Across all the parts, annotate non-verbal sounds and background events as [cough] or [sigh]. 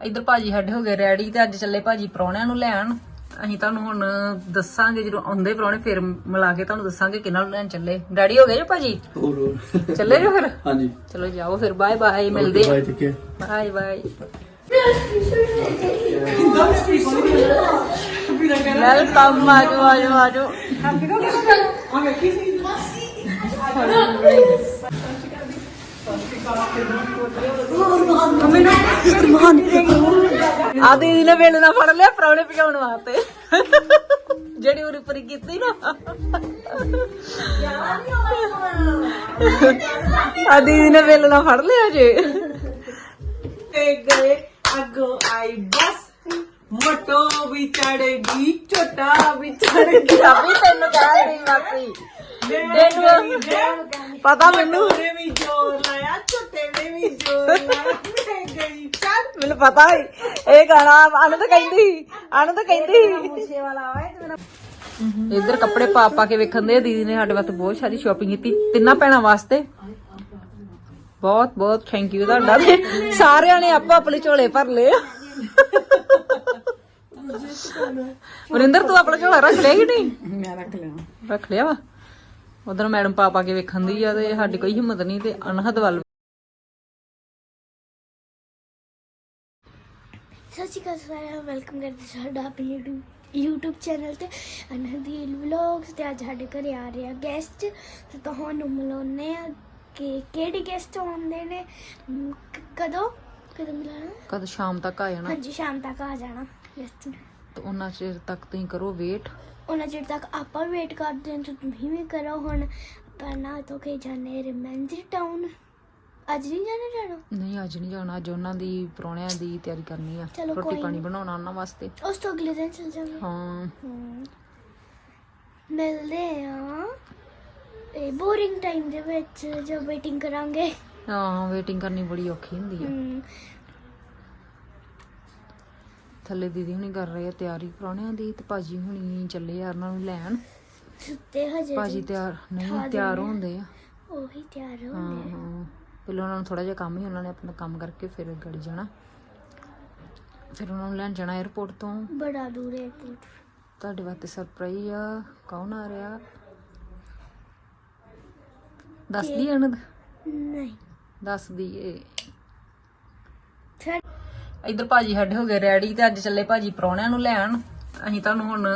ਇੱਧਰ ਭਾਜੀ ਸਾਡੇ ਹੋ ਗਏ ਰੈਡੀ ਤੇ ਅੱਜ ਚੱਲੇ ਭਾਜੀ ਪ੍ਰਾਹੁਣਿਆਂ ਨੂੰ ਲੈਣ। ਅਸੀਂ ਤੁਹਾਨੂੰ ਹੁਣ ਦੱਸਾਂਗੇ ਜਦੋਂ ਆਉਂਦੇ ਪ੍ਰਾਹੁਣੇ ਫਿਰ ਮਿਲਾ ਕੇ ਤੁਹਾਨੂੰ ਦੱਸਾਂਗੇ ਕਿਹਨਾਂ ਨੂੰ ਲੈਣ ਚੱਲੇ। ਰੈਡੀ ਹੋ ਗਏ ਜੀ ਭਾਜੀ? ਹੋਰ ਹੋਰ। ਚੱਲੇ ਜੋ ਫਿਰ? ਹਾਂਜੀ। ਚਲੋ ਜਾਓ ਫਿਰ ਬਾਏ ਬਾਏ ਮਿਲਦੇ ਬਾਏ ਠੀਕ ਹੈ ਬਾਏ ਬਾਏ ਵੈਲਕਮ ਆਜੋ ਆਜੋ ਆਜੋ। ਆ ਦੀਦੀ ਨੇ ਵੇਲੇ ਨਾਲ ਫੜ ਲਿਆ ਪ੍ਰਾਹੁਣੇ ਪਕਾਉਣ ਵਾਸਤੇ। ਜਿਹੜੀ ਉਰੀ ਪਰੀ ਕੀਤੀ ਨਾ। ਆ ਦੀਦੀ ਨੇ ਵੇਲੇ ਨਾਲ ਫੜ ਲਿਆ ਜੇ। ਤੇ ਗਏ ਅੱਗੋਂ ਆਈ ਬਸ। ਮਟੋ ਵੀ ਚੜੇਗੀ ਛੋਟਾ ਵੀ ਚੜੇਗੀ ਅਭੀ ਤੈਨੂੰ ਕਹਿ ਰਹੀ ਮਾਸੀ। ਤੈਨੂੰ ਪਤਾ ਮੈਨੂੰ। ਨੇ ਵੀ ਜੋਰ ਲਾਇਆ ਛੋਟੇ ਨੇ ਵੀ ਜੋਰ ਲਾਇਆ। ਮੈਂ ਗਈ ਚੱਲ। ਮੈਨੂੰ ਪਤਾ ਹੀ ਇਹ ਗਾਣਾ ਅਨੰਦ ਤਾਂ ਕਹਿੰਦੀ ਅਨੰਦ ਤਾਂ ਕਹਿੰਦੀ ਮੁੱਛੇ ਵਾਲਾ ਆਏ ਤੇ ਮੇਰਾ ਇੱਧਰ ਕੱਪੜੇ ਪਾ ਪਾ ਕੇ ਵੇਖਣ ਦੇ ਦੀਦੀ ਨੇ ਸਾਡੇ ਵਾਸਤੇ ਬਹੁਤ ਸਾਰੀ ਸ਼ਾਪਿੰਗ ਕੀਤੀ। ਤਿੰਨਾਂ ਭੈਣਾਂ ਵਾਸਤੇ। ਬਹੁਤ ਬਹੁਤ ਥੈਂਕ ਯੂ ਤੁਹਾਡਾ। ਤੇ ਸਾਰਿਆਂ ਨੇ ਆਪੋ ਆਪਣੇ ਝੋਲੇ ਭਰ ਲਏ। ਵਰਿੰਦਰ ਤੂੰ ਆਪਣਾ ਝੋਲਾ ਰੱਖ ਲਿਆ ਕਿ ਨਹੀਂ? ਮੈਂ ਰੱਖ ਲਿਆ। ਰੱਖ ਲਿਆ ਵਾ। ਉਧਰ ਮੈਡਮ ਪਾ ਪਾ ਕੇ ਵੇਖਣ ਦੀ ਆ ਤੇ ਸਾਡੀ ਕੋਈ ਹਿੰਮਤ ਨਹੀਂ ਤੇ ਅਨਹਦ ਵੱਲ। ਸਤਿ ਸ਼੍ਰੀ ਅਕਾਲ ਸਾਰਿਆਂ ਵੈਲਕਮ ਕਰਦੇ ਸਾਡਾ ਆਪਣੇ YouTube ਚੈਨਲ ਤੇ ਅਨਹਦੀਲ ਵਲੌਗਸ ਤੇ ਅੱਜ ਸਾਡੇ ਘਰੇ ਆ ਰਿਹਾ ਗੈਸਟ ਤੇ ਤੁਹਾਨੂੰ ਮਿਲਾਉਣੇ ਆ ਕਿ ਕਿਹੜੇ ਗੈਸਟ ਆਉਂਦੇ ਨੇ। ਕਦੋਂ? ਕਦੋਂ ਮਿਲਣਾ ਕਦ ਸ਼ਾਮ ਤੱਕ ਆ ਜਾਣਾ? ਹਾਂਜੀ ਸ਼ਾਮ ਤੱਕ ਆ ਜਾਣਾ ਗੈਸਟ ਤੇ ਉਹਨਾਂ ਚਿਰ ਤੱਕ ਤੁਸੀਂ ਕਰੋ ਵੇਟ ਉਹਨਾਂ ਚਿਰ ਤੱਕ ਆਪਾਂ ਵੇਟ ਕਰਦੇ ਹਾਂ ਤੇ ਤੁਸੀਂ ਵੀ ਕਰੋ ਹੁਣ। ਪਰ ਨਾ ਤੋਂ ਕੇ ਜਾਣੇ ਰਿਮੈਂਜਰ ਟਾਊਨ ਅੱਜ ਨਹੀਂ ਜਾਣਾ ਜਾਣਾ? ਨਹੀਂ ਅੱਜ ਨਹੀਂ ਜਾਣਾ ਅੱਜ ਉਹਨਾਂ ਦੀ ਪਰੌਣਿਆਂ ਦੀ ਤਿਆਰੀ ਕਰਨੀ ਆ। ਚਲੋ ਰੋਟੀ ਪਾਣੀ। ਬਣਾਉਣਾ ਉਹਨਾਂ ਵਾਸਤੇ। ਉਸ ਤੋਂ ਅਗਲੇ ਦਿਨ ਚਲ ਜਾਵਾਂਗੇ ਹਾਂ। ਹਮ। ਮਿਲਦੇ ਆ ਇਹ ਬੋਰਿੰਗ ਟਾਈਮ ਦੇ ਵਿੱਚ ਜੋ ਵੇਟਿੰਗ ਕਰਾਂਗੇ। ਹਾਂ ਵੇਟਿੰਗ ਕਰਨੀ ਬੜੀ ਔਖੀ ਹੁੰਦੀ ਆ। ਹਮ, ਥੱਲੇ ਦੀਦੀ ਹੁਣੀ ਕਰ ਰਹੇ ਆ ਤਿਆਰੀ ਪ੍ਰਾਹੁਣਿਆਂ ਦੀ ਤੇ ਭਾਜੀ ਹੁਣੀ ਚੱਲੇ ਯਾਰ ਨਾਲ ਨੂੰ ਲੈਣ। ਤੇ ਹਜੇ ਭਾਜੀ ਤਿਆਰ ਨਹੀਂ ਤਿਆਰ ਹੁੰਦੇ ਆ। ਉਹੀ ਤਿਆਰ ਹੁੰਦੇ ਹਾਂ। ਪਹਿਲਾਂ ਉਹਨਾਂ ਨੂੰ ਥੋੜਾ ਜਿਹਾ ਕੰਮ ਹੀ ਉਹਨਾਂ ਨੇ ਆਪਣਾ ਕੰਮ ਕਰਕੇ ਫਿਰ ਗੜ ਜਾਣਾ। ਫਿਰ ਉਹਨਾਂ ਨੂੰ ਲੈਣ ਜਾਣਾ 에어ਪੋਰਟ ਤੋਂ। ਬੜਾ ਦੂਰ 에어ਪੋਰਟ ਤੁਹਾਡੇ ਵਾਸਤੇ ਸਰਪ੍ਰਾਈਜ਼ ਆ ਕੌਣ ਆ ਰਿਹਾ? ਦੱਸ ਦੀ? ਅਨੰਦ ਨਹੀਂ। ਦੱਸ ਦਈਏ। ਇੱਧਰ ਭਾਜੀ ਸਾਡੇ ਹੋ ਗਏ ਰੈਡੀ ਤੇ ਅੱਜ ਚੱਲੇ ਭਾਜੀ ਪ੍ਰਾਹੁਣਿਆਂ ਨੂੰ ਲੈਣ। ਅਸੀਂ ਤੁਹਾਨੂੰ ਹੁਣ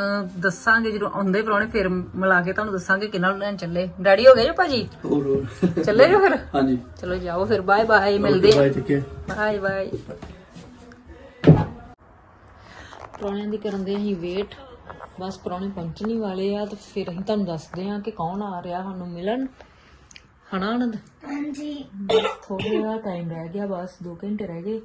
ਦੱਸਾਂਗੇ ਜਦੋਂ ਆਉਂਦੇ ਪ੍ਰਾਹੁਣੇ ਫਿਰ ਮਿਲਾ ਕੇ ਤੁਹਾਨੂੰ ਦੱਸਾਂਗੇ ਕਿਹਨਾਂ ਨੂੰ ਲੈਣ ਚੱਲੇ। ਰੈਡੀ ਹੋ ਗਏ ਜੀ ਭਾਜੀ? ਹੋਰ ਹੋਰ। ਚੱਲੇ ਜੋ ਫਿਰ? ਹਾਂਜੀ। ਚਲੋ ਜਾਓ ਫਿਰ ਬਾਏ ਬਾਏ ਮਿਲਦੇ ਬਾਏ ਠੀਕ ਹੈ ਬਾਏ ਬਾਏ ਪ੍ਰਾਹੁਣਿਆਂ ਦੀ ਕਰਨ ਦੇ ਅਸੀਂ ਵੇਟ ਬਸ ਪ੍ਰਾਹੁਣੇ ਪਹੁੰਚਣ ਵਾਲੇ ਆ ਤੇ ਫਿਰ ਅਸੀਂ ਤੁਹਾਨੂੰ ਦੱਸਦੇ ਹਾਂ ਕਿ ਕੌਣ ਆ ਰਿਹਾ ਸਾਨੂੰ ਮਿਲਣ। ਹਨਾ ਆਨੰਦ? ਹਾਂਜੀ। ਥੋੜਾ ਜਿਹਾ ਟਾਈਮ ਰਹਿ ਗਿਆ ਬਸ 2 ਘੰਟੇ ਰਹਿ ਗਏ।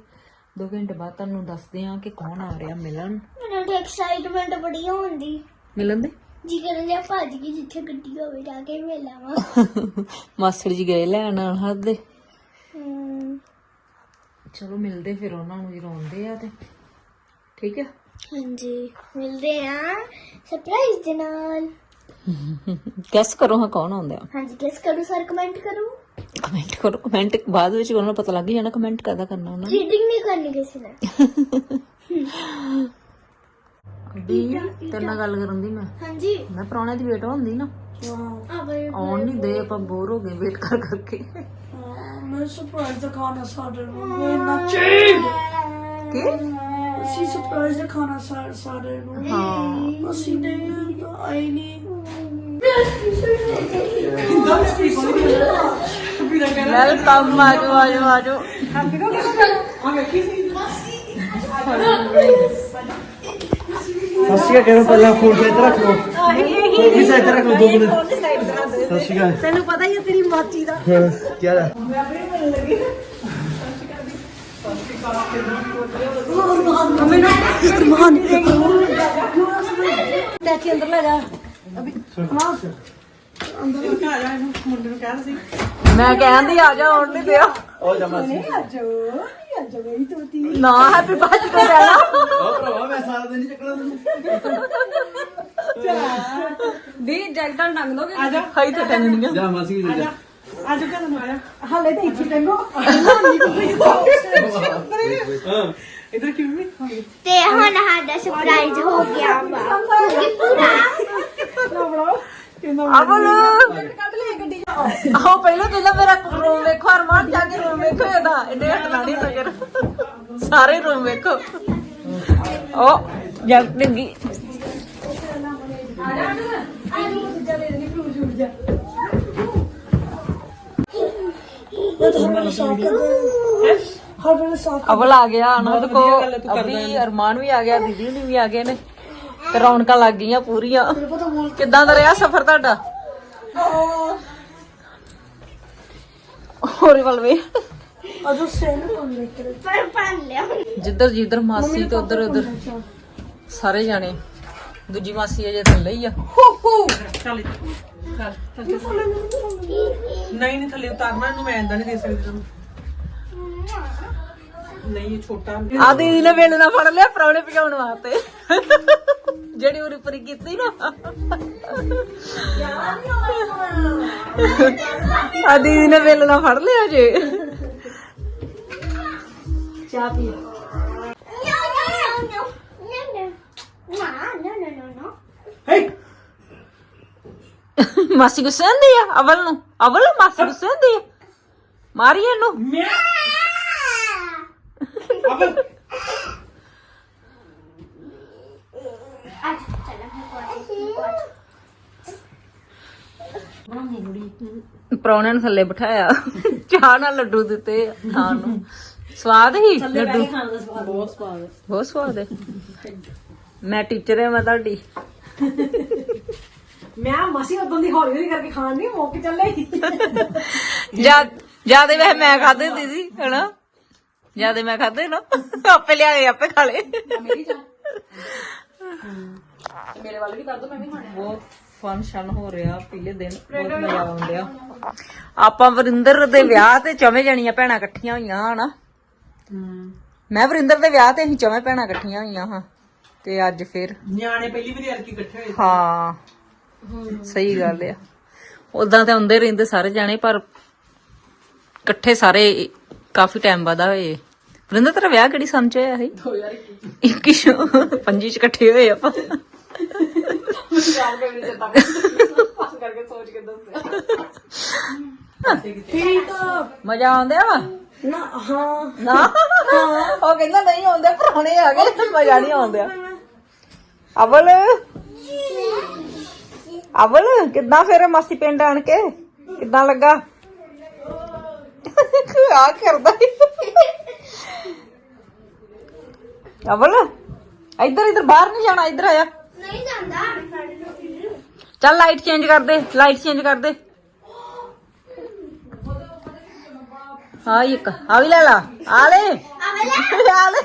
2 ਘੰਟੇ ਬਾਅਦ ਤੁਹਾਨੂੰ ਦੱਸਦੇ ਹਾਂ ਕਿ ਕੌਣ ਆ ਰਿਹਾ ਮਿਲਣ। ਮੈਨੂੰ ਤੇ ਐਕਸਾਈਟਮੈਂਟ ਬੜੀ ਹੁੰਦੀ। ਮਿਲਣ ਦੇ? ਜੀ ਕਰਨ ਲਿਆ ਭੱਜ ਗਈ ਜਿੱਥੇ ਗੱਡੀ ਹੋਵੇ ਜਾ ਕੇ ਮਿਲਾਵਾਂ ਮਾਸਟਰ ਜੀ ਗਏ ਲੈਣ ਹੱਦ ਦੇ? ਹਮ, ਚਲੋ ਮਿਲਦੇ ਫਿਰ ਉਹਨਾਂ ਨੂੰ ਜਦੋਂ ਆਉਂਦੇ ਆ ਤੇ। ਠੀਕ ਹੈ ਹਾਂਜੀ ਮਿਲਦੇ ਆ ਸਰਪ੍ਰਾਈਜ਼ ਦੇ ਨਾਲ। [laughs] ਗੈਸ ਕਰੋ ਹਾਂ ਕੌਣ ਆਉਂਦਾ। ਹਾਂਜੀ ਕਿਸ ਕਰੋ ਸਰ ਕਮੈਂਟ ਕਰੋ। ਕਮੈਂਟ ਕਰੋ ਕਮੈਂਟ ਬਾਅਦ ਵਿੱਚ ਉਹਨਾਂ ਨੂੰ ਪਤਾ ਲੱਗ ਜਾਣਾ ਕਮੈਂਟ ਕਰਦਾ ਕਰਨਾ ਉਹਨਾਂ ਨੇ। ਚੀਟਿੰਗ ਨਹੀਂ ਕਰਨੀ ਕਿਸੇ ਨੇ। ਦੀ ਤੇਰੇ ਨਾਲ ਗੱਲ ਕਰਨ ਦੀ ਮੈਂ। ਹਾਂਜੀ। ਮੈਂ ਪ੍ਰਾਹੁਣੇ ਦੀ ਵੇਟ ਹੁੰਦੀ ਨਾ। ਆ ਬਈ ਆਉਣ ਨਹੀਂ ਦੇ ਆਪਾਂ ਬੋਰ ਹੋ ਗਏ ਵੇਟ ਕਰ ਕਰਕੇ। ਮੈਂ ਸਰਪ੍ਰਾਈਜ਼ ਦਾ ਖਾਣਾ ਸਾਡੇ ਨੂੰ। ਮੈਂ ਨਾ ਚੀੜ ਕੀ? ਅਸੀਂ ਸਰਪ੍ਰਾਈਜ਼ ਦਾ ਖਾਣਾ ਸਾਡੇ ਨੂੰ। ਹਾਂ। ਅਸੀਂ ਨਹੀਂ ਆਈ ਨਹੀਂ। ਵੈਲਕਮ ਆਜੋ ਆਜੋ ਆਜੋ ਸਤਿ ਸ਼੍ਰੀ ਅਕਾਲ ਕਹਿੰਦਾ ਪਹਿਲਾਂ ਫੋਨ ਤੇ ਇੱਧਰ ਰੱਖ ਲਓ। ਵੀ ਸਾਈਡ ਤੇ ਰੱਖ ਲਓ ਦੋ ਮਿੰਟ। ਅਕਾਲ। ਤੈਨੂੰ ਪਤਾ ਹੀ ਹੈ ਤੇਰੀ ਮਾਚੀ ਦਾ। ਹਾਂ। ਕੀ ਹਾਲ ਹੈ ਚਾਚੀ ਅੰਦਰ ਲੈ ਜਾ। ਅਭੀ ਹਾਂ। ਅੰਦਰ ਲੈ ਆ ਜਾ ਇਹਨੂੰ ਮੁੰਡੇ ਨੂੰ ਕਹਿ ਸੀ। ਮੈਂ ਕਹਿੰਦੀ ਆ ਜਾ ਆਉਣ ਨਹੀਂ ਦਿਆ ਉਹ ਜਮਾ ਸੀ। ਅੱਜ ਅੱਜ ਗਈ ਤੋਤੀ। ਨਾ ਹੈਪੀ ਬਰਥਡੇ ਤੇ ਰਹਿਣਾ। ਉਹ ਭਰਾਵਾ ਮੈਂ ਸਾਰਾ ਦਿਨ ਹੀ ਚੱਕਣਾ ਤੈਨੂੰ। ਦੀ ਜੈਕਟਾਂ ਟੰਗ ਦੋਗੇ। ਆ ਜਾ। ਹਾਈ ਤੇ ਟੰਗਣੀਆਂ ਜਾ ਮਾਸੀ ਜੀ ਜਾ। ਅੱਜ ਕੱਲ ਨੂੰ ਆਇਆ ਹਾਲੇ ਤਾਂ ਇੱਥੇ ਟੰਗੋ। ਇਧਰ ਕਿਵੇਂ ਤੇ ਹੁਣ ਸਾਡਾ ਸਰਪ੍ਰਾਈਜ਼ ਹੋ ਗਿਆ ਵਾ। ਹੋ ਗਿਆ ਪੂਰਾ ਅਵਲ ਆਹ ਪਹਿਲਾਂ ਪਹਿਲਾਂ ਮੇਰਾ ਰੂਮ ਵੇਖੋ ਅਰਮਾਨ ਜਾ ਕੇ ਰੂਮ ਵੇਖੋ ਇਹਦਾ। ਇਹਨੇ ਹਟਣਾ ਨਹੀਂ ਨਜ਼ਰ ਸਾਰੇ ਰੂਮ ਵੇਖੋ। ਉਹ ਜੱਗ ਡਿੱਗੀ ਅਵਲ ਆ ਗਿਆ ਅਨੰਦ ਕੋ ਅਭੀ ਅਰਮਾਨ ਵੀ ਆ ਗਿਆ ਦੀਦੀ ਵੀ ਆ ਗਏ ਨੇ। ਤੇ ਰੌਣਕਾਂ ਲੱਗ ਗਈਆਂ ਪੂਰੀਆਂ। ਕਿੱਦਾਂ ਦਾ ਰਿਹਾ ਸਫ਼ਰ ਤੁਹਾਡਾ? ਹੋਰੇ ਵੱਲ ਵੇ। ਅਜੋ ਸੈਨ ਪੰਨੇ ਪਰ ਪੜ ਲਿਆ ਜਿੱਧਰ ਜਿੱਧਰ ਮਾਸੀ ਤੇ ਉਧਰ ਉਧਰ ਸਾਰੇ ਜਾਣੇ ਦੂਜੀ ਮਾਸੀ ਅਜੇ ਥੱਲੇ ਹੀ ਆ। ਚੱਲ ਨਹੀਂ ਨਹੀਂ ਥੱਲੇ ਉਤਾਰਨਾ ਇਹਨੂੰ ਮੈਂ ਇੰਦਾ ਨਹੀਂ ਦੇ ਸਕਦੀ ਤੈਨੂੰ। ਨਹੀਂ ਇਹ ਛੋਟਾ। ਆ ਦੀਦੀ ਨੇ ਵੇਲੇ ਨਾਲ ਫੜ ਲਿਆ ਪਰੌਣੇ ਪਕਾਉਣ ਵਾਸਤੇ। ਜਿਹੜੀ ਉਰੀ ਪਰੀ ਕੀਤੀ ਨਾ ਆ ਦੀਦੀ ਨੇ ਵੇਲੇ ਨਾਲ ਫੜ ਲਿਆ ਜੇ ਚਾਹ ਪੀ No, no, no, no. No, no. No, no, no, no, no. ਹੇ ਮਾਸੀ ਗੁੱਸੇ ਹੁੰਦੀ ਆ ਅਵਲ ਨੂੰ ਅਵਲ ਮਾਸੀ ਗੁੱਸੇ ਹੁੰਦੀ ਆ ਮਾਰੀ ਇਹਨੂੰ ਮੈਂ ਅਬ ਅੱਜ ਚੱਲ ਮੈਂ ਕੋਲ ਪਰੌਣਿਆਂ ਨੂੰ ਥੱਲੇ ਬਿਠਾਇਆ। ਚਾਹ ਨਾਲ ਲੱਡੂ ਦਿੱਤੇ ਖਾਣ ਨੂੰ। ਸਵਾਦ ਹੀ ਲੱਡੂ। ਬਹੁਤ ਸਵਾਦ। ਬਹੁਤ ਸਵਾਦ ਹੈ। ਮੈਂ ਟੀਚਰ ਹਾਂ ਮੈਂ ਤੁਹਾਡੀ। ਮੈਂ ਮਾਸੀ ਉਦੋਂ ਦੀ ਹੌਲੀ ਹੌਲੀ ਕਰਕੇ ਖਾਣ ਨਹੀਂ ਮੁੱਕ ਚੱਲੇ ਜਦ ਜਿਆਦੇ ਵੈਸੇ ਮੈਂ ਖਾਦੇ ਦੀਦੀ ਹਨਾ? ਜਿਆਦੇ ਮੈਂ ਖਾਦੇ ਨਾ ਆਪੇ ਲਿਆ ਕੇ ਆਪੇ ਖਾ ਲਏ। ਮੇਰੇ ਵੱਲ ਵੀ ਕਰ ਦੋ ਮੈਂ ਵੀ ਖਾਣੇ ਬਹੁਤ ਫੰਕਸ਼ਨ ਹੋ ਰਿਹਾ ਪਹਿਲੇ ਦਿਨ ਬਹੁਤ ਮਜ਼ਾ ਆਉਂਦਿਆ। ਆਪਾਂ ਵਰਿੰਦਰ ਦੇ ਵਿਆਹ ਤੇ ਚਵੇਂ ਜਣੀਆਂ ਭੈਣਾਂ ਇਕੱਠੀਆਂ ਹੋਈਆਂ ਹਨਾ? ਹੂੰ ਮੈਂ ਵਰਿੰਦਰ ਦੇ ਵਿਆਹ ਤੇ ਅਸੀਂ ਚਵੇਂ ਭੈਣਾਂ ਇਕੱਠੀਆਂ ਹੋਈਆਂ ਹਾਂ। ਤੇ ਅੱਜ ਫਿਰ ਨਿਆਣੇ ਪਹਿਲੀ ਵਾਰੀ ਅਰਕੀ ਇਕੱਠੇ ਹੋਏ ਹਾਂ ਸਹੀ ਗੱਲ ਆ। ਉਦਾਂ ਤੇ ਹੁੰਦੇ ਰਹਿੰਦੇ ਸਾਰੇ ਜਾਣੇ ਪਰ ਇਕੱਠੇ ਸਾਰੇ ਕਾਫੀ ਟਾਈਮ ਬਾਅਦ ਹੋਏ ਵਰਿੰਦਰ ਤੇਰਾ ਵਿਆਹ ਕਿਹੜੀ ਸਮਝ ਹੋਇਆ ਸੀ? 21 ਪੰਜੀ ਚ ਇਕੱਠੇ ਹੋਏ ਆਪਾਂ। ਕਰਕੇ ਸੋਚ ਕੇ ਦੱਸਿਆ ਠੀਕ ਮਜ਼ਾ ਆਉਂਦਿਆ ਵਾ? ਨਾ ਹਾਂ। ਨਾ? ਉਹ ਕਹਿੰਦਾ ਨਹੀਂ ਆਉਂਦੇ ਪੁਰਾਣੇ ਆ ਗਏ ਮਜ਼ਾ ਨਹੀਂ ਆਉਂਦਿਆ ਅਵਲ? ਅਵਲ ਕਿੱਦਾਂ ਫੇਰ ਮਾਸੀ ਪਿੰਡ ਆਣ ਕੇ? ਕਿੱਦਾਂ ਲੱਗਾ? ਆ ਕਰਦਾ। ਅਵਲ ਇੱਧਰ ਇੱਧਰ ਬਾਹਰ ਨਹੀਂ ਜਾਣਾ ਇੱਧਰ ਆਇਆ ਨਹੀਂ ਜਾਂਦਾ। ਚੱਲ ਲਾਈਟ ਚੇਂਜ ਕਰ ਦੇ ਲਾਈਟ ਚੇਂਜ ਕਰ ਦੇ। ਹਾਂ ਇੱਕ ਆ ਵੀ ਲੈ ਲਾ। ਆ ਲੈ। [laughs] ਆ ਲੈ।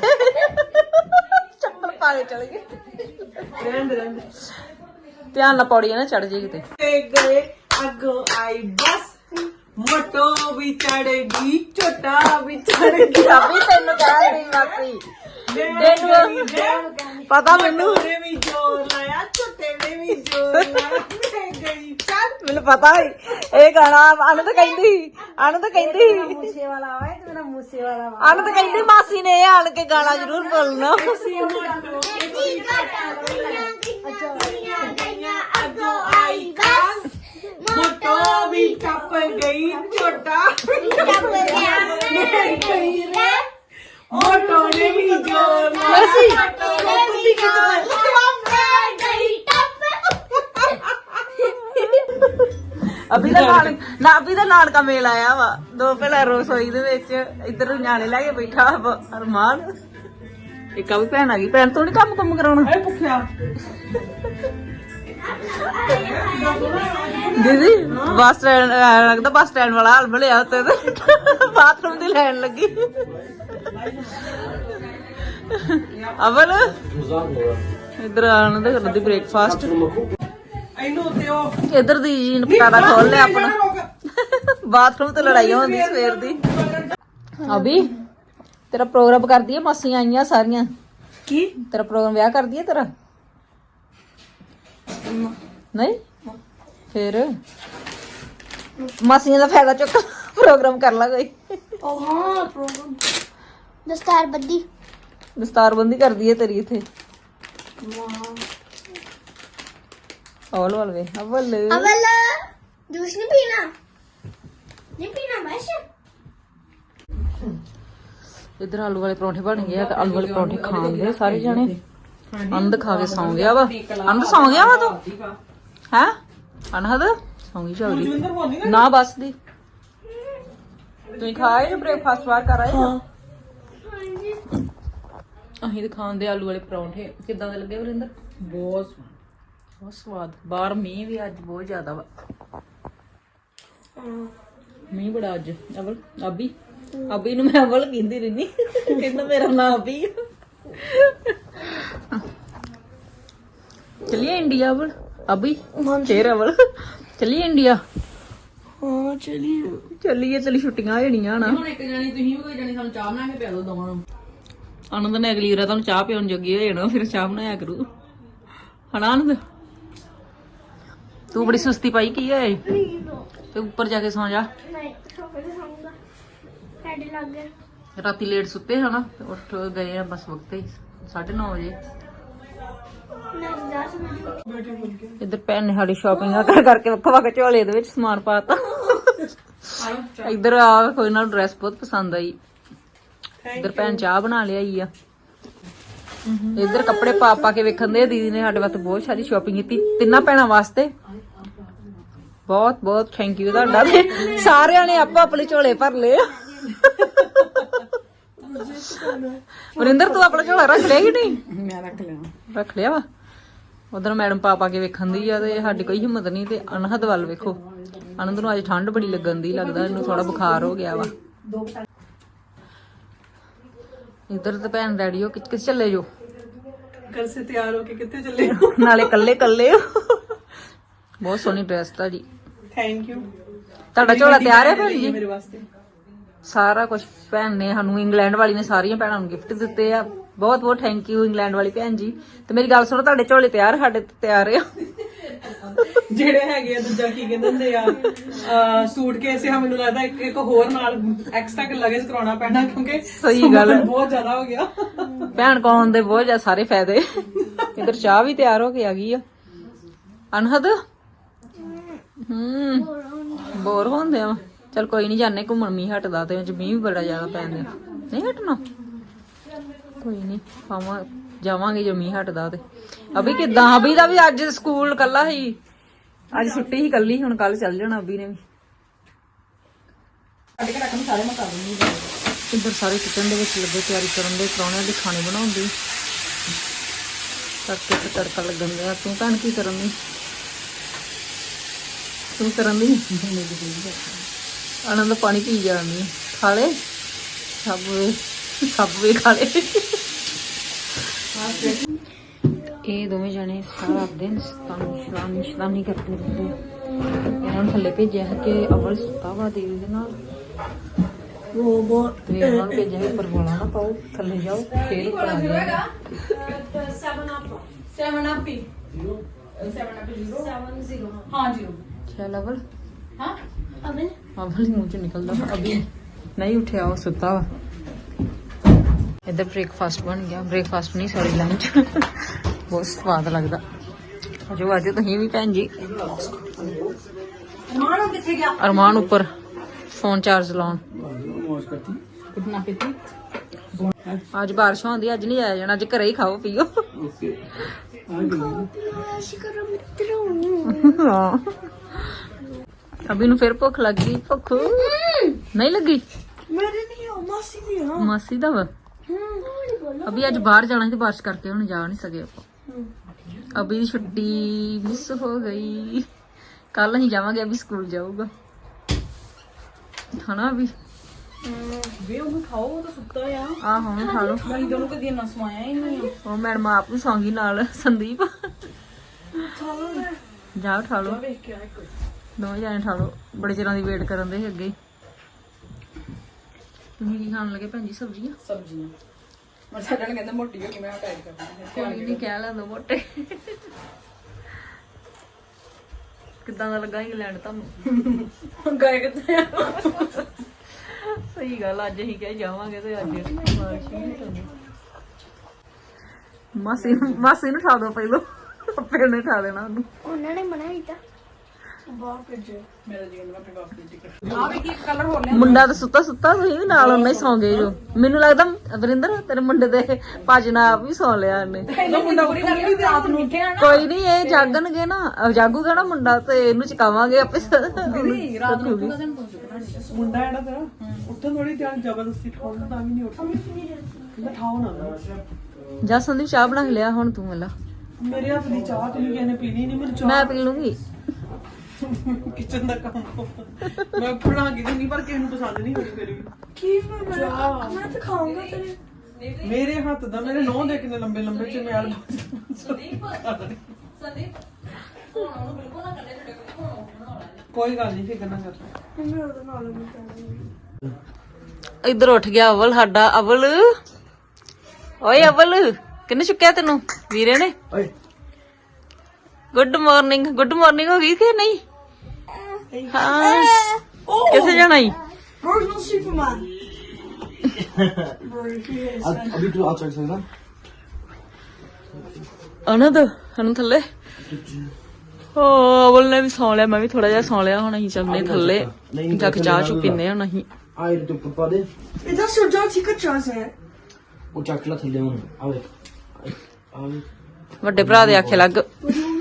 ਚੱਪਲ ਪਾ ਕੇ ਚਲੇ ਗਏ। ਰਹਿਣ ਦੇ ਰਹਿਣ ਦੇ। ਧਿਆਨ ਨਾਲ ਪੌੜੀ ਨਾ ਚੜ ਜੇ ਕਿਤੇ। ਤੇ ਗਏ ਅੱਗੋਂ ਆਈ ਬਸ। ਮੋਟੋ ਵੀ ਚੜੇਗੀ ਛੋਟਾ ਵੀ ਚੜੇਗੀ ਅਭੀ ਤੈਨੂੰ ਕਹਿ ਰਹੀ ਮਾਸੀ ਤੈਨੂੰ ਪਤਾ ਮੈਨੂੰ ਨੇ ਵੀ ਜੋਰ ਲਾਇਆ ਛੋਟੇ ਨੇ ਵੀ ਜੋਰ ਲਾਇਆ। ਮੈਂ ਗਈ ਚੱਲ। ਮੈਨੂੰ ਪਤਾ ਹੀ ਇਹ ਗਾਣਾ ਆਨੰਦ ਕਹਿੰਦੀ ਆਨੰਦ ਕਹਿੰਦੀ ਮੂਸੇ ਵਾਲਾ ਆਵੇ ਤੇ ਮੇਰਾ ਮੂਸੇ ਵਾਲਾ ਵਾ। ਆਨੰਦ ਕਹਿੰਦੀ ਮਾਸੀ ਨੇ ਇਹ ਆਣ ਕੇ ਗਾਣਾ ਜ਼ਰੂਰ ਬੋਲਣਾ। ਸੀ ਮੋਟੋ ਅੱਗੋਂ ਆਈ ਬਸ ਮੋਟੋ ਟੱਪ ਗਈ ਛੋਟਾ। ਮੈਂ ਗਈ ਰੇ ਮੋਟੋ ਨੇ ਵੀ ਜੋਰ ਮਾਸੀ ਮੈਂ ਗਈ? ਟੱਪ ਅਭੀ ਦਾ ਨਾਲ ਨਾ ਅਭੀ ਦਾ ਨਾਨਕਾ ਮੇਲ ਆਇਆ ਵਾ। ਦੋ ਪਹਿਲਾਂ ਰਸੋਈ ਦੇ ਵਿੱਚ ਇੱਧਰ ਨਿਆਣੇ ਲੈ ਕੇ ਬੈਠਾ ਵਾ ਅਰਮਾਨ ਇੱਕ ਆ ਵੀ ਭੈਣ ਆ ਗਈ। ਭੈਣ ਤੋਂ ਨਹੀਂ ਕੰਮ ਕੰਮ ਕਰਾਉਣਾ? ਐ ਭੁੱਖਿਆ। ਦੀਦੀ ਬੱਸ ਸਟੈਂਡ ਲੱਗਦਾ ਬੱਸ ਸਟੈਂਡ ਵਾਲਾ ਹਾਲ ਬਣਿਆ ਉੱਤੇ ਤੇ। ਬਾਥਰੂਮ ਦੀ ਲਾਈਨ ਲੱਗੀ। ਅਵਲ ਇਧਰ ਆਣ ਦੇ ਕਰਦੀ ਬ੍ਰੇਕਫਾਸਟ ਇਹਨੂੰ ਤੇ ਉਹ ਇਧਰ ਦੀ ਜੀ ਪਟਾਰਾ ਖੋਲ ਲਿਆ ਆਪਣਾ। ਬਾਥਰੂਮ ਤੇ ਲੜਾਈ ਹੁੰਦੀ ਸਵੇਰ ਦੀ। ਅਭੀ ਤੇਰਾ ਪ੍ਰੋਗਰਾਮ ਕਰਦੀ ਹੈ ਮਾਸੀਆਂ ਆਈਆਂ ਸਾਰੀਆਂ। ਕੀ? ਤੇਰਾ ਪ੍ਰੋਗਰਾਮ ਵਿਆਹ ਕਰਦੀ ਹੈ ਤੇਰਾ? ਨਹੀਂ? ਫਿਰ? ਮਾਸੀਆਂ ਦਾ ਫਾਇਦਾ ਚੁੱਕ ਪ੍ਰੋਗਰਾਮ ਕਰ ਲਾ ਕੋਈ। ਉਹ ਹਾਂ ਪ੍ਰੋਗਰਾਮ ਦਸਤਾਰ ਬੱਦੀ ਦਸਤਾਰਬੰਦੀ ਕਰਦੀ ਹੈ ਤੇਰੀ ਇੱਥੇ। ਔਲ ਵਾਲ ਵੇ ਅਵਲ। ਅਵਲ ਜੂਸ ਨਹੀਂ ਪੀਣਾ? ਨਹੀਂ ਪੀਣਾ ਬਸ? ਇਧਰ ਆਲੂ ਵਾਲੇ ਪਰੌਂਠੇ ਬਣ ਗਏ ਆ ਤੇ ਆਲੂ ਵਾਲੇ ਪਰੌਂਠੇ ਖਾਣਗੇ ਸਾਰੇ ਜਣੇ। ਅੰਦ ਖਾ ਕੇ ਸੌਂ ਗਿਆ ਵਾ। ਅੰਦ ਸੌਂ ਗਿਆ ਵਾ ਤੂੰ? ਹੈ? ਅਨਹਦ? ਸੌਂ ਗਈ ਬੋਲਦੀ ਨਾ? ਬਸ ਦੀ। ਤੁਸੀਂ ਖਾਏ ਬ੍ਰੇਕਫਾਸਟ ਵਾਰ ਕਰ ਆਏ ਹੋ? ਅਸੀਂ ਤਾਂ ਖਾਂਦੇ ਆਲੂ ਵਾਲੇ ਪਰੌਂਠੇ। ਕਿੱਦਾਂ ਦੇ ਲੱਗੇ ਵਰਿੰਦਰ ਬਹੁਤ ਬਹੁਤ ਸਵਾਦ। ਬਾਹਰ ਮੀਂਹ ਵੀ ਅੱਜ ਬਹੁਤ ਜ਼ਿਆਦਾ ਵਾ। ਮੀਂਹ ਬੜਾ ਅੱਜ। ਅਵਲ ਆਬੀ ਆਬੀ ਨੂੰ ਮੈਂ ਅਵਲ ਕਹਿੰਦੀ ਰਹਿੰਦੀ [laughs] ਕਹਿੰਦਾ ਮੇਰਾ ਨਾਮ ਆਬੀ ਚੱਲੀਏ ਇੰਡੀਆ ਅਵਲ ਆਬੀ ਫੇਰ ਅਵਲ ਚੱਲੀਏ ਇੰਡੀਆ? ਹਾਂ ਚਲੀਏ। ਚੱਲੀਏ ਤੇਰੀ ਛੁੱਟੀਆਂ ਹੋ ਜਾਣੀਆਂ ਨਾ। ਹੁਣ ਇੱਕ ਜਣੀ ਤੁਸੀਂ ਵੀ ਕੋਈ ਜਣੀ ਸਾਨੂੰ ਚਾਹ ਬਣਾ ਕੇ ਪਿਆ ਦੋ ਦੋਵਾਂ ਨੂੰ। ਆਨੰਦ ਨੇ ਅਗਲੀ ਵਾਰ ਤੁਹਾਨੂੰ ਚਾਹ ਪਿਉਣ ਜੋਗੀ ਹੋ ਜਾਣਾ ਫਿਰ ਚਾਹ ਬਣਾਇਆ ਕਰੂ। ਹਨਾ ਆਨੰਦ? ਤੂੰ ਬੜੀ ਸੁਸਤੀ ਪਾਈ ਕੀ ਹੈ ਤੇ ਉੱਪਰ ਜਾ ਕੇ ਸੌਂ ਜਾ। ਨਹੀਂ ਤੇ ਸੌਂਗਾ। ਸਾਡੇ ਲੱਗ ਗਏ ਰਾਤੀ ਲੇਟ ਸੁੱਤੇ ਹਨਾ ਉੱਠ ਗਏ ਆ ਬਸ ਵਕਤੇ 9:30 ਨਾ 10 ਵਜੇ। ਇੱਧਰ ਭੈਣ ਨੇ ਸਾਡੀ ਸ਼ਾਪਿੰਗ ਕਰ ਕਰਕੇ ਵੱਖ ਵੱਖ ਝੋਲੇ ਦੇ ਵਿੱਚ ਸਮਾਨ ਪਾਤਾ। ਇੱਧਰ ਆ ਕੋਈ ਨਾ ਡਰੈਸ ਬਹੁਤ ਪਸੰਦ ਆਈ। ਇੱਧਰ ਭੈਣ ਚਾਹ ਬਣਾ ਲਿਆਈ ਆ। ਇੱਧਰ ਕੱਪੜੇ ਪਾ ਪਾ ਕੇ ਵੇਖਣ ਦੇ, ਦੀਦੀ ਨੇ ਸਾਡੇ ਵਾਸਤੇ ਬਹੁਤ ਸਾਰੀ ਸ਼ਾਪਿੰਗ ਕੀਤੀ। ਤਿੰਨਾਂ ਭੈਣਾਂ ਵਾਸਤੇ। ਬਹੁਤ ਬਹੁਤ ਥੈਂਕ ਯੂ ਤੁਹਾਡਾ। ਸਾਰਿਆਂ ਨੇ ਆਪੋ ਆਪਣੇ ਝੋਲੇ ਭਰ ਲਏ ਵਰਿੰਦਰ ਤੂੰ ਆਪਣਾ ਝੋਲਾ ਰੱਖ ਲਿਆ ਕਿ ਨਹੀਂ? ਮੈਂ ਰੱਖ ਲਿਆ। ਰੱਖ ਲਿਆ ਵਾ? ਉਧਰ ਮੈਡਮ ਪਾ ਪਾ ਕੇ ਵੇਖਣ ਦੀ ਆ ਤੇ ਸਾਡੀ ਕੋਈ ਹਿੰਮਤ ਨਹੀਂ ਤੇ ਅਨਹਦ ਵੱਲ ਵੇਖੋ। ਅਨੰਦ ਨੂੰ ਅੱਜ ਠੰਡ ਬੜੀ ਲੱਗਣ ਦੀ ਲੱਗਦਾ ਇਹਨੂੰ ਥੋੜਾ ਬੁਖਾਰ ਹੋ ਗਿਆ ਵਾ। ਇੱਧਰ ਤੇ ਭੈਣ ਰੈਡੀ ਹੋ ਕਿੱਥੇ ਚੱਲੇ ਜੋ? ਘਰ ਸੇ ਤਿਆਰ ਹੋ ਕੇ ਕਿੱਥੇ ਚੱਲੇ ਨਾਲੇ ਕੱਲੇ ਕੱਲੇ ਬਹੁਤ ਸੋਹਣੀ ਡਰੈਸ ਤੁਹਾਡੀ। ਥੈਂਕ ਯੂ ਤੁਹਾਡਾ ਝੋਲਾ ਤਿਆਰ ਹੈ ਭੈਣ ਜੀ? ਮੇਰੇ ਵਾਸਤੇ। ਸਾਰਾ ਕੁਝ ਭੈਣ ਨੇ ਸਾਨੂੰ ਇੰਗਲੈਂਡ ਵਾਲੀ ਨੇ ਸਾਰੀਆਂ ਭੈਣਾਂ ਨੂੰ ਗਿਫਟ ਦਿੱਤੇ ਆ। ਬਹੁਤ ਬਹੁਤ ਥੈਂਕ ਯੂ ਇੰਗਲੈਂਡ ਵਾਲੀ ਭੈਣ ਜੀ। ਤੇ ਮੇਰੀ ਗੱਲ ਸੁਣੋ ਤੁਹਾਡੇ ਝੋਲੇ ਤਿਆਰ ਸਾਡੇ ਤੇ ਤਿਆਰ ਆ। ਜਿਹੜੇ ਹੈਗੇ ਆ ਦੂਜਾ ਕੀ ਕਹਿੰਦੇ ਹੁੰਦੇ ਆ? ਅਹ, ਸੂਟ ਕੇਸ ਆ ਮੈਨੂੰ ਲੱਗਦਾ ਇੱਕ ਇੱਕ ਹੋਰ ਨਾਲ ਐਕਸਟਰਾ ਲਗੇਜ ਕਰਾਉਣਾ ਪੈਣਾ ਕਿਉਂਕਿ ਸਹੀ ਗੱਲ ਬਹੁਤ ਜ਼ਿਆਦਾ ਹੋ ਗਿਆ। ਭੈਣ ਕੌਣ ਦੇ ਬਹੁਤ ਜ਼ਿਆਦਾ ਸਾਰੇ ਫਾਇਦੇ। ਇਧਰ ਚਾਹ ਵੀ ਤਿਆਰ ਹੋ ਕੇ ਆ ਗਈ ਆ। ਅਨਹਦ? ਹੂੰ ਬੋਰ ਹੁੰਦੇ ਆ। ਚਲ ਕੋਈ ਨਹੀਂ ਜਾਣੇ ਘੁੰਮਣ ਮੀਂਹ ਹਟਦਾ ਤੇ ਅੱਜ ਮੀਂਹ ਵੀ ਬੜਾ ਜ਼ਿਆਦਾ ਪੈਂਦਾ ਨਹੀਂ ਹਟਣਾ? ਕੋਈ ਨਹੀਂ ਪਾਵਾਂ ਜਾਵਾਂਗੇ ਜੇ ਮੀਂਹ ਹਟਦਾ ਤੇ। ਅਭੀ ਕਿੱਦਾਂ? ਅਭੀ ਦਾ ਵੀ ਅੱਜ ਸਕੂਲ ਕੱਲਾ ਸੀ ਅੱਜ ਛੁੱਟੀ ਹੀ ਕੱਲੀ ਹੁਣ ਕੱਲ ਚੱਲ ਜਾਣਾ ਅਭੀ ਨੇ ਵੀ। ਇੱਧਰ ਸਾਰੇ ਕਿਚਨ ਦੇ ਵਿੱਚ ਲੱਗੇ ਤਿਆਰੀ ਕਰਨ ਦੇ ਪ੍ਰਾਹੁਣਿਆਂ ਦੇ ਖਾਣੇ ਬਣਾਉਣ ਦੀ। ਤੜਕੇ ਤੇ ਤੜਕਾ ਲੱਗਣ ਦਿਆ ਤੂੰ ਭੈਣ ਕੀ ਕਰਨ ਦੀ ਤੂੰ ਕਰਨ ਦੀ ਆਨੰਦ ਪਾਣੀ ਪੀ ਜਾਂਦੀ ਖਾ ਲੈ। ਸਭ ਸਭ ਵੇ ਖਾ ਲੈ। ਇਹ ਦੋਵੇਂ ਜਣੇ ਸਾਰਾ ਦਿਨ ਸਤਾਨੀ ਸ਼ਰਾਨੀ ਸ਼ਰਾਨੀ ਕਰਦੇ ਰਹਿੰਦੇ। ਇਹਨਾਂ ਨੂੰ ਥੱਲੇ ਭੇਜਿਆ ਹੈ ਕਿ ਅਵਲ ਸੁੱਤਾ ਵਾ ਦੇ ਨਾਲ। ਉਹ ਬਹੁਤ ਤੇ ਇਹਨਾਂ ਨੂੰ ਭੇਜਿਆ ਹੈ ਉੱਪਰ ਬੋਲਾ ਨਾ ਪਾਓ ਥੱਲੇ ਜਾਓ ਫੇਰ ਉੱਪਰ ਆ ਜਾਓ। 7 ਅਪ ਹੀ। 7 ਅਪ 0 ਹਾਂ। 0 ਚੱਲ ਅਵਲ ਹਾਂ? ਮੂੰਹ ਚ ਨਿਕਲਦਾ। ਅਭੀ ਨਹੀਂ ਉੱਠਿਆ ਉਹ ਸੁੱਤਾ ਵਾ। ਇੱਧਰ ਬ੍ਰੇਕਫਾਸਟ ਬਣ ਗਿਆ। ਬ੍ਰੇਕਫਾਸਟ ਨਹੀਂ ਸੌਰੀ ਲੰਚ ਬਹੁਤ ਸਵਾਦ ਲੱਗਦਾ। ਆਜੋ ਤੁਸੀਂ ਵੀ ਭੈਣ ਜੀ। ਮਾਣੋ ਕਿੱਥੇ ਗਿਆ? ਅਰਮਾਨ ਉੱਪਰ। ਫੋਨ ਚਾਰਜ ਲਾਉਣ। ਕਿੰਨਾ ਪੀਤੀ? ਅੱਜ ਬਾਰਿਸ਼ ਹੁੰਦੀ ਅੱਜ ਨਹੀਂ ਆਇਆ ਜਾਣਾ। ਅੱਜ ਘਰੇ ਹੀ ਖਾਓ ਪੀਓ। ਮਿੱਤਰੋ। ਹਾਂ। ਅਭੀ ਨੂੰ ਫਿਰ ਭੁੱਖ ਲੱਗ ਗਈ ਭੁੱਖ। ਨਹੀਂ ਲੱਗੀ? ਮੇਰੇ ਨਹੀਂ ਆ ਮਾਸੀ ਦੀ ਆ। ਮਾਸੀ ਦਾ ਵਾ? ਅਭੀ ਅੱਜ ਬਾਹਰ ਜਾਣਾ ਸੀ ਤੇ ਬਾਰਿਸ਼ ਕਰਕੇ ਹੁਣ ਜਾ ਨਹੀਂ ਸਕੇ ਆਪਾਂ। ਅਭੀ ਦੀ ਛੁੱਟੀ ਮਿਸ ਹੋ ਗਈ। ਕੱਲ ਅਸੀਂ ਜਾਵਾਂਗੇ ਅਭੀ ਸਕੂਲ ਜਾਊਗਾ। ਹਨਾ ਅਭੀ? ਵੇ ਉਹ ਖਾਓ ਉਹ ਤਾਂ ਸੁੱਤਾ ਆ। ਆ ਹੁਣ ਖਾ ਲਓ। ਮੈਂ ਦੋਨੋਂ ਕਦੀ ਨਾ ਸਮਾਇਆ ਹੀ ਨਹੀਂ ਉਹ ਮੈਡਮ ਆਪ ਵੀ ਸੌਂਗੀ ਨਾਲ ਸੰਦੀਪ। ਜਾ ਉਠਾ ਲਓ। ਵੇਖ ਕੇ ਆਇਆ ਕੋਈ ਦੋਵੇਂ ਜਾਣੇ ਉਠਾ ਲਓ ਬੜੇ ਚਿਰਾਂ ਦੀ ਵੇਟ ਕਰਨ ਦੇ ਸੀ ਅੱਗੇ। ਤੁਸੀਂ ਕੀ ਖਾਣ ਲੱਗੇ ਭੈਣ ਜੀ ਸਬਜ਼ੀਆਂ? ਸਬਜ਼ੀਆਂ। ਮੈਂ ਸਾਡਾ ਕਹਿੰਦਾ ਮੋਟੀ ਹੋ ਗਈ ਮੈਂ ਹਟਾਈ ਕਰਦੀ ਕੋਈ ਨਹੀਂ ਕਹਿ ਲੈਂਦਾ ਮੋਟੇ। ਕਿੱਦਾਂ ਦਾ ਲੱਗਾ ਇੰਗਲੈਂਡ ਤੁਹਾਨੂੰ? ਗਏ ਕਿੱਥੇ ਸਹੀ ਗੱਲ ਅੱਜ ਅਸੀਂ ਕਹਿ ਜਾਵਾਂਗੇ ਤੇ ਅੱਜ ਮਾਸੀ ਨੂੰ- ਮਾਸੀ ਨੂੰ ਠਾ ਦੋ ਪਹਿਲਾਂ। ਆਪੇ ਨੇ ਠਾ ਦੇਣਾ ਉਹਨੂੰ। ਉਹਨਾਂ ਨੇ ਮਨਾ ਕੀਤਾ ਮੁੰਡਾ ਤਾਂ ਸੁੱਤਾ ਸੁੱਤਾ ਵੀ ਨਾਲ ਉਹਨਾਂ ਹੀ ਸੌਂ ਗਏ ਜੋ। ਮੈਨੂੰ ਲੱਗਦਾ ਵਰਿੰਦਰ ਤੇਰੇ ਮੁੰਡੇ ਦੇ ਭਾਜ ਨਾਲ ਆਪ ਵੀ ਸੌਂ ਲਿਆ ਉਹਨੇ। ਕੋਈ ਨਹੀਂ ਇਹ ਜਾਗਣਗੇ ਨਾ। ਅਹ ਜਾਗੂਗਾ ਨਾ ਮੁੰਡਾ ਤੇ ਇਹਨੂੰ ਚਕਾਵਾਂਗੇ ਆਪੇ। ਰਾਤ ਨੂੰ ਉੱਠੂਗਾ ਤੈਨੂੰ ਮੁੰਡਾ ਜਿਹੜਾ ਤੇਰਾ ਉੱਠਣ ਥੋੜੀ ਧਿਆਨ ਜ਼ਬਰਦਸਤੀ ਤਾਂ ਵੀ ਨਹੀਂ ਉੱਠਦਾ। ਬਿਠਾਓ ਨਾ ਜਾ ਸੰਦੀਪ ਚਾਹ ਬਣਾ ਕੇ ਲਿਆ ਹੁਣ ਤੂੰ ਮੇਲਾ ਮੇਰੇ ਹੱਥ ਦੀ ਚਾਹ ਤੇ ਨਹੀਂ ਕਿਸੇ ਨੇ ਪੀਣੀ ਨਹੀਂ ਮੈਨੂੰ ਚਾਹ ਮੈਂ ਪੀ ਲੂੰਗੀ। ਕਿਚਨ ਦਾ ਕੰਮ ਮੈਂ ਬਣਾ ਕੇ ਦਿੰਦੀ ਪਰ ਕਿਸੇ ਨੂੰ ਪਸੰਦ ਨਹੀਂ ਹੋਣੀ ਫਿਰ ਵੀ ਕੀ ਮੈਂ ਮੈਂ ਤਾਂ ਖਾਊਂਗਾ ਤੇਰੇ। ਮੇਰੇ ਹੱਥ ਦਾ ਮੇਰੇ ਨੋਹ ਦੇ ਕਿੰਨੇ ਲੰਬੇ ਲੰਬੇ ਚ ਮੈਲ ਕੋਈ ਗੱਲ ਨਹੀਂ ਫਿਕਰ ਨਾ ਕਰ। ਇੱਧਰ ਉੱਠ ਗਿਆ ਅਵਲ ਸਾਡਾ ਅਵਲ। ਓਏ ਅਵਲ ਕਿੰਨੇ ਚੁੱਕਿਆ ਤੈਨੂੰ? ਵੀਰੇ ਨੇ? ਓਏ ਗੁੱਡ ਮਾਰਨਿੰਗ ਗੁੱਡ ਮਾਰਨਿੰਗ ਹੋ ਗਈ ਕਿ ਨਹੀਂ? ਹਾਂ। ਕਿੱਥੇ ਜਾਣਾ ਈ? Original Superman. Bro, he is. I'll, I'll be to the ਥੱਲੇ। ਹੋ ਬੋਲਨੇ ਵੀ ਸੌ ਲਿਆ ਮੈਂ ਵੀ ਥੋੜਾ ਜਿਹਾ ਸੌ ਲਿਆ ਹੁਣ ਅਸੀਂ ਚੱਲਨੇ ਥੱਲੇ। ਨਹੀਂ, ਚਾਹ ਚੁ ਪੀਨੇ ਹੁਣ ਅਸੀਂ। ਆਏ ਤੇ ਪਾ ਦੇ। Hey, that's your dirty kachas, eh? ਉਹ ਚੱਕ ਲੈ ਥੱਲੇ ਹੁਣ। ਆਵੇ ਵੱਡੇ ਭਰਾ ਦੇ ਆਖੇ ਲੱਗ।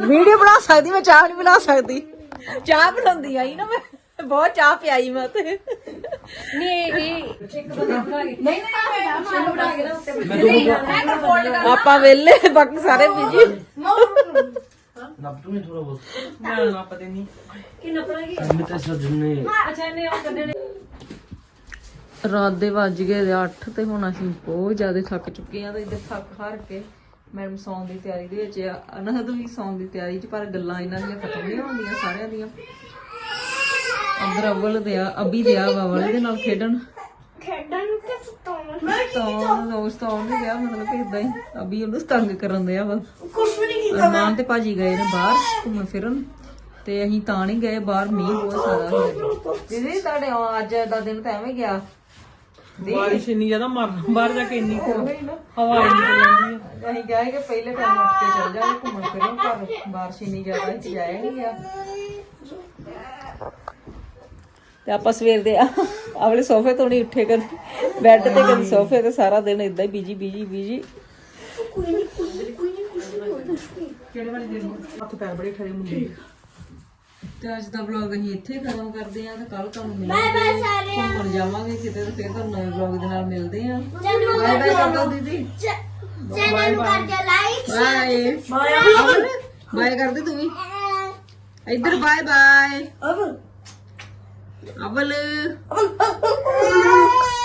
ਵੀਡੀਓ ਬਣਾ ਸਕਦੀ ਮੈਂ ਚਾਹ ਨਹੀਂ ਬਣਾ ਸਕਦੀ। ਚਾਹ ਬਣਾਉਂਦੀ ਆਈ ਨਾ ਮੈਂ। ਬਹੁਤ ਚਾਹ ਪਿਆਈ ਮੈਂ ਤੇ ਨਹੀਂ ਇਹ ਨਹੀਂ ਨਹੀਂ ਆਪਾਂ ਵੇਲੇ ਬਾਕੀ ਸਾਰੇ ਬਿਜ਼ੀ ਨਪਟੂ ਨੇ ਥੋੜਾ ਬਹੁਤ। ਨਾ ਨਾ ਪਤਾ ਨਹੀਂ। ਕਿ ਨਪਰਾਂਗੇ ਸੰਮਿਤ ਸਜਣੇ ਅੱਛਾ ਨੇ ਉਹ ਕੱਢਣੇ। ਰਾਤ ਦੇ ਵੱਜ ਗਏ 8 ਤੇ ਹੁਣ ਅਸੀਂ ਬਹੁਤ ਜ਼ਿਆਦਾ ਥੱਕ ਚੁੱਕੇ ਆ ਮੈਡਮ ਸੌਣ ਦੀ ਤਿਆਰੀ ਦੇ ਵਿੱਚ ਆ ਅਨਹਦ ਵੀ ਸੌਣ ਦੀ ਤਿਆਰੀ 'ਚ ਪਰ ਗੱਲਾਂ ਇਹਨਾਂ ਦੀਆਂ ਖਤਮ ਨਹੀਂ ਹੁੰਦੀਆਂ ਸਾਰਿਆਂ ਦੀਆਂ। ਅੰਦਰ ਅਵਲ ਦੇ ਆ ਅਬੀ ਦੇ ਆ ਵਵਲ ਦੇ ਨਾਲ ਖੇਡਣ। ਖੇਡਣ ਨੂੰ ਕਿ ਸੁਤਾਉਣਾ ਤਾਂ ਗਿਆ ਮਤਲਬ ਇਦਾਂ ਹੀ ਅਬੀ ਉਹਨੂੰ ਤੰਗ ਕਰਨ ਵੀ। ਨਹੀਂ ਅਰਮਾਨ ਤੇ ਭਾਜੀ ਗਏ ਨੇ ਬਾਹਰ ਘੁੰਮਣ ਫਿਰਨ ਤੇ ਅਸੀਂ ਤਾਂ ਨਹੀਂ ਗਏ ਬਾਹਰ ਮੀਂਹ ਬਹੁਤ ਜ਼ਿਆਦਾ ਸੀ ਦੀਦੀ ਤੁਹਾਡੇ ਆ- ਅੱਜ ਦਾ ਦਿਨ ਤਾਂ ਐਵੇਂ ਗਿਆ। ਬਾਰਿਸ਼ ਇੰਨੀ ਜ਼ਿਆਦਾ ਮਰਨਾ ਬਾਹਰ ਜਾ ਕੇ ਇੰਨੀ ਕੁ ਹਵਾ ਇੰਨੀ ਕੁ ਲੈਂਦੀ ਹੈ ਅਸੀਂ ਕਹੇ ਕਿ ਪਹਿਲੇ ਟਾਈਮ ਉੱਠ ਕੇ ਚੱਲ ਜਾਵੇ ਘੁੰਮਣ ਫਿਰਨ ਪਰ ਬਾਰਿਸ਼ ਇੰਨੀ ਜ਼ਿਆਦਾ ਕਿ ਜਾਇਆ ਨਹੀਂ ਗਿਆ। ਤੇ ਆਪਾਂ ਸਵੇਰ ਦੇ ਆ ਆਵਲੇ ਸੋਫੇ ਤੋਂ ਨਹੀਂ ਉੱਠੇ ਕਦੇ। ਬੈੱਡ ਤੇ ਕਦੇ ਸੋਫੇ ਤੇ ਸਾਰਾ ਦਿਨ ਇਦਾਂ ਹੀ ਬੀਜੀ ਬੀਜੀ ਬੀਜੀ ਕੋਈ ਨਹੀਂ ਕੋਈ ਨਹੀਂ ਕੋਈ ਨਹੀਂ ਕੁਛ ਨਹੀਂ ਹੋਣਾ ਕਿਹੜੇ ਵਾਲੇ ਦਿਨ? ਹੱਥ ਪੈਰ ਬੜੇ ਖੜੇ ਮੁੰਡੇ। ਤੇ ਅੱਜ ਦਾ ਵਲੌਗ ਅਸੀਂ ਇੱਥੇ ਖਤਮ ਕਰਦੇ ਆ ਤੇ ਕੱਲ ਤੁਹਾਨੂੰ ਬਾਏ ਮਿਲਾਂਗੇ ਬਾਏ ਸਾਰੇ ਘੁੰਮਣ ਜਾਵਾਂਗੇ ਕਿਤੇ ਤੇ ਫਿਰ ਤੁਹਾਨੂੰ ਨਵੇਂ ਵਲੌਗ ਦੇ ਨਾਲ ਮਿਲਦੇ ਆ ਚੈਨਲ ਬਾਏ ਬਾਏ ਕਰ ਦਿਓ। ਦੀਦੀ। ਚੈਨਲ ਨੂੰ ਕਰ ਦਿਓ ਲਾਈਕ ਬਾਏ ਬਾਏ ਬਾਏ ਕਰ ਦੇ ਤੂੰ ਵੀ। ਇੱਧਰ ਬਾਏ ਬਾਏ ਅਵਲ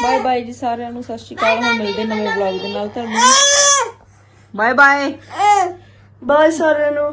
ਬਾਏ ਬਾਏ ਜੀ ਸਾਰਿਆਂ ਨੂੰ ਸਤਿ ਸ਼੍ਰੀ ਅਕਾਲ। ਹੁਣ ਮਿਲਦੇ ਨਵੇਂ ਵਲੌਗ ਦੇ ਨਾਲ ਤੁਹਾਨੂੰ। ਬਾਏ ਬਾਏ ਬਾਏ ਸਾਰਿਆਂ ਨੂੰ।